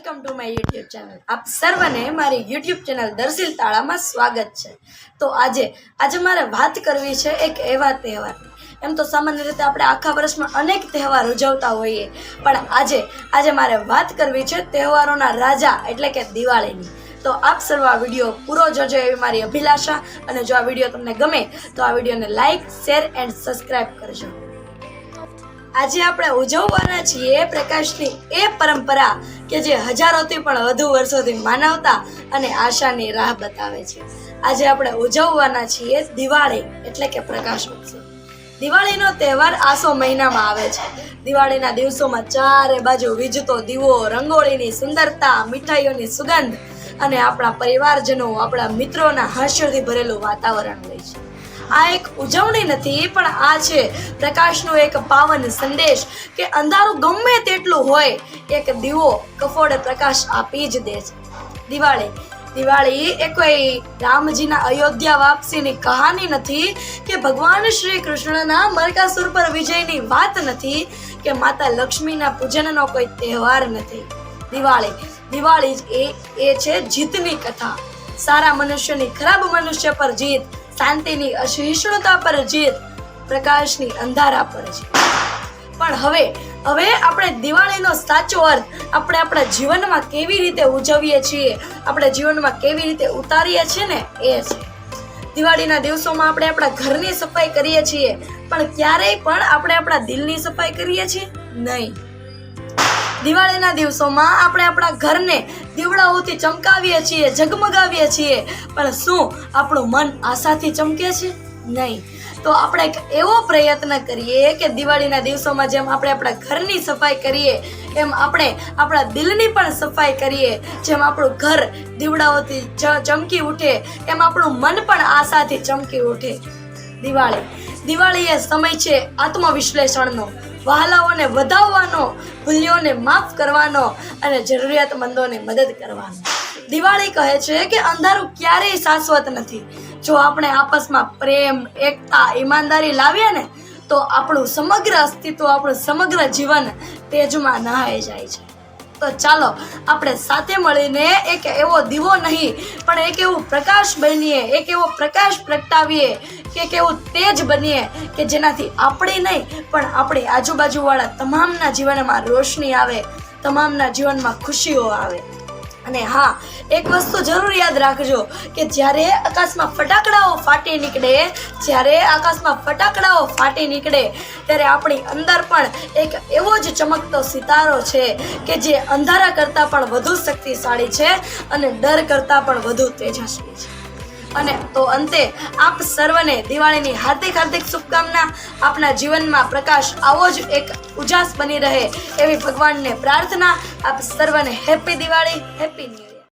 Welcome to my YouTube channel. આપ સર્વને મારી યુટ્યુબ ચેનલ દર્શિલ તાળામાં સ્વાગત છે. તો આજે આજે મારે વાત કરવી છે એક એવા તહેવારની. એમ તો સામાન્ય રીતે આપણે આખા વર્ષમાં અનેક તહેવાર ઉજવતા હોઈએ, પણ આજે આજે મારે વાત કરવી છે તહેવારોના રાજા એટલે કે દિવાળીની. તો આપ સર્વ આ વીડિયો પૂરો જોજો એવી મારી અભિલાષા અને જો આ વીડિયો તમને ગમે, તો આ વિડીયોને લાઇક શેર એન્ડ સબસ્ક્રાઈબ કરજો. આજે આપણે ઉજવવાના છીએ પ્રકાશની એ પરંપરા કે જે હજારોથી પણ વધુ વર્ષોથી માનવતા અને આશાની રાહ બતાવે છે. આજે આપણે ઉજવવાના છીએ દિવાળી એટલે કે પ્રકાશ ઉત્સવ. દિવાળીનો તહેવાર આસો મહિનામાં આવે છે. દિવાળીના દિવસોમાં ચારે બાજુ વીજતો દીવો, રંગોળીની સુંદરતા, મીઠાઈઓની સુગંધ અને આપણા પરિવારજનો, આપણા મિત્રોના હાસ્યથી ભરેલું વાતાવરણ હોય છે. આ એક ઉજવણી નથી, પણ આ છે પ્રકાશનો એક પાવન સંદેશ કે અંધારું ગમે તેટલું હોય, એક દીવો કફોડે પ્રકાશ આપી જ દે છે. દિવાળી. દિવાળી એ કોઈ રામજીના અયોધ્યા વાપસીની કહાની નથી કે ભગવાન શ્રી કૃષ્ણના મરકાસુર પર વિજયની વાત નથી કે માતા લક્ષ્મીના પૂજનનો કોઈ તહેવાર નથી. દિવાળી. દિવાળી એ એ છે જીતની કથા. સારા મનુષ્યની ખરાબ મનુષ્ય પર જીત શાંતિની અસહિષ્ણુતા પર જીત પ્રકાશની અંધારા પર જીત પણ હવે હવે આપણે દિવાળીનો સાચો અર્થ આપણે આપણા જીવનમાં કેવી રીતે ઉજવીએ છીએ, આપણે જીવનમાં કેવી રીતે ઉતારીએ છીએ ને એ છે. દિવાળીના દિવસોમાં આપણે આપણા ઘરની સફાઈ કરીએ છીએ, પણ ક્યારેય પણ આપણે આપણા દિલની સફાઈ કરીએ છીએ? નહીં. દિવાળીના દિવસોમાં આપણે આપણા ઘરને દીવડાઓથી ચમકાવીએ છીએ, ઝગમગાવીએ છીએ. પણ શું આપણું મન આશાથી ચમકે છે? નહીં. તો આપણે એક એવો પ્રયત્ન કરીએ કે દિવાળીના દિવસોમાં જેમ આપણે આપણા ઘરની સફાઈ કરીએ, એમ આપણે આપણા દિલની પણ સફાઈ કરીએ. જેમ આપણું ઘર દીવડાઓથી ચમકી ઉઠે, એમ આપણું મન પણ આશાથી ચમકી ઉઠે. દિવાળી. દિવાળી એ સમય છે આત્મવિશ્લેષણનો. વહાલાઓને વધાવવાનો ભૂલ્યોને માફ કરવાનો અને જરૂરિયાતમંદોને મદદ કરવાનો. દિવાળી કહે છે કે અંધારું ક્યારેય શાશ્વત નથી. જો આપણે આપસમાં પ્રેમ, એકતા, ઈમાનદારી લાવીએ ને, તો આપણું સમગ્ર અસ્તિત્વ, આપણું સમગ્ર જીવન તેજમાં નહાઈ જાય છે. તો ચાલો આપણે સાથે મળીને એક એવો દીવો નહીં, પણ એક એવું પ્રકાશ બનીએ, એક એવો પ્રકાશ પ્રગટાવીએ કે એક એવું તેજ બનીએ કે જેનાથી આપણી નહીં, પણ આપણી આજુબાજુવાળા તમામના જીવનમાં રોશની આવે, તમામના જીવનમાં ખુશીઓ આવે. અને હા, એક વસ્તુ જરૂર યાદ રાખજો કે જ્યારે આકાશમાં ફટાકડાઓ ફાટી નીકળે, જ્યારે આકાશમાં ફટાકડાઓ ફાટી નીકળે, ત્યારે આપણી અંદર પણ એક એવો જ ચમકતો સિતારો છે કે જે અંધારા કરતાં પણ વધુ શક્તિશાળી છે અને ડર કરતાં પણ વધુ તેજસ્વી છે. અને તો અંતે આપ સર્વને દિવાળીની હાર્દિક હાર્દિક શુભકામના. આપના જીવનમાં પ્રકાશ આવો જ એક ઉજાસ બની રહે એવી ભગવાનને પ્રાર્થના. આપ સર્વને હેપી દિવાળી હેપી ન્યૂ